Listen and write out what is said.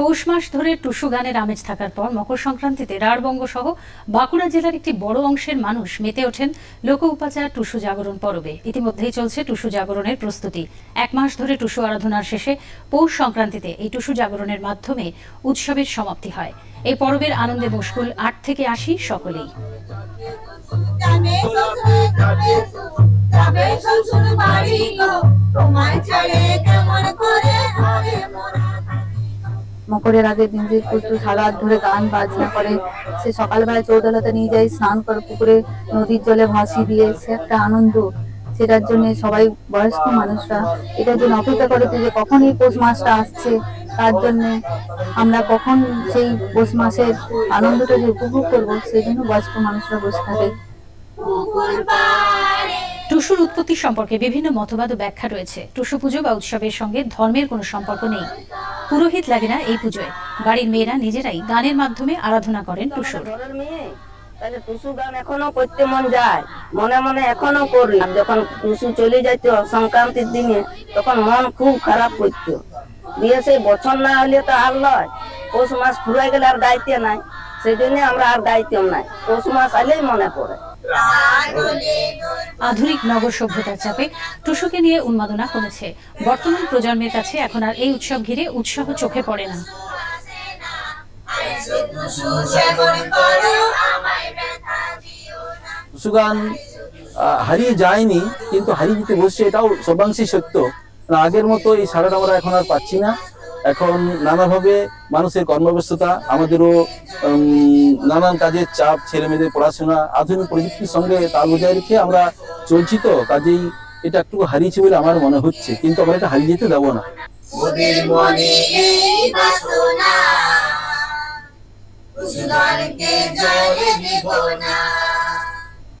পৌষ মাস ধরে টুসু গানের আমেজ থাকার পর মকর সংক্রান্তিতে রাঢ়বঙ্গ সহ বাঁকুড়া জেলার একটি বড় অংশের মানুষ মেতে ওঠেন লোক উপাচার টুসু জাগরণ পরবে। ইতিমধ্যেই চলছে টুসু জাগরণের প্রস্তুতি। এক মাস ধরে টুসু আরাধনার শেষে পৌষ সংক্রান্তিতে এই টুসু জাগরণের মাধ্যমে উৎসবের সমাপ্তি হয়। এই পরবের আনন্দে মুশকুল আট থেকে আশি সকলেই। মকরের আগের দিন যে প্রচুর সারা ধরে গান বাজনা করে, সে সকালবেলা চৌদলাতে নিয়ে যায়, স্নান করে পুকুরে নদীর জলে ভাসিয়ে দিয়ে, সে একটা আনন্দ। সেটার জন্য সবাই বয়স্ক মানুষরা এটার জন্য অপেক্ষা করে যে কখন এই পৌষ মাসটা আসছে, তার জন্য আমরা কখন সেই পৌষ মাসের আনন্দটা যে উপভোগ করব, সেই জন্য বয়স্ক মানুষরা বসে থাকে। টুসুর উৎপত্তি সম্পর্কে বিভিন্ন মতবাদ ও ব্যাখ্যা রয়েছে। টুসু পুজো বা উৎসবের সঙ্গে ধর্মের কোনো সম্পর্ক নেই। পুরোহিত লাগে না এই পুজোয়। বাড়ির মেয়েরা নিজেরাই গানের মাধ্যমে আরাধনা করেন টুসুর তাহলে টুসু গান করতে মন যায়। মনে মনে যখন টুসু চলে যাইতো সংক্রান্তির দিনে, তখন মন খুব খারাপ সেই বছর না হলে তো আর পৌষ মাস গেলে আর নাই। সেই জন্য আমরা আর গাইতাম নাই। পৌষ মাস আলেই মনে পড়ে। আধুনিক নগর সভ্যতার চাপে টুসুকে নিয়ে উন্মাদনা কমেছে। বর্তমান প্রজন্মের কাছে এখন আর এই উৎসব ঘিরে উৎসাহ চোখে পড়ে না। সুগান আহ, হারিয়ে যায়নি কিন্তু হারিয়ে যেতে বসছে এটাও সর্বাংশী সত্য। আগের মতো এই সারাটা আমরা এখন আর পাচ্ছি না। এখন নানাভাবে মানুষের কর্মব্যস্ততা, আমাদেরও নানান কাজের চাপ ছেলে মেয়েদের পড়াশোনা, আধুনিক প্রযুক্তির সঙ্গে তাল বজায় রেখে আমরা চলছি তো, কাজেই এটা একটু হারিয়েছে বলে আমার মনে হচ্ছে, কিন্তু আমরা এটা হারিয়ে যেতে দেবো না। না।